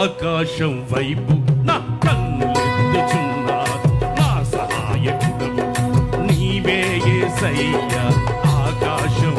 ఆకాశం వైపు నా కన్నులెత్తుచున్నాను నా సహాయకుడు నీవే సయ్య ఆకాశం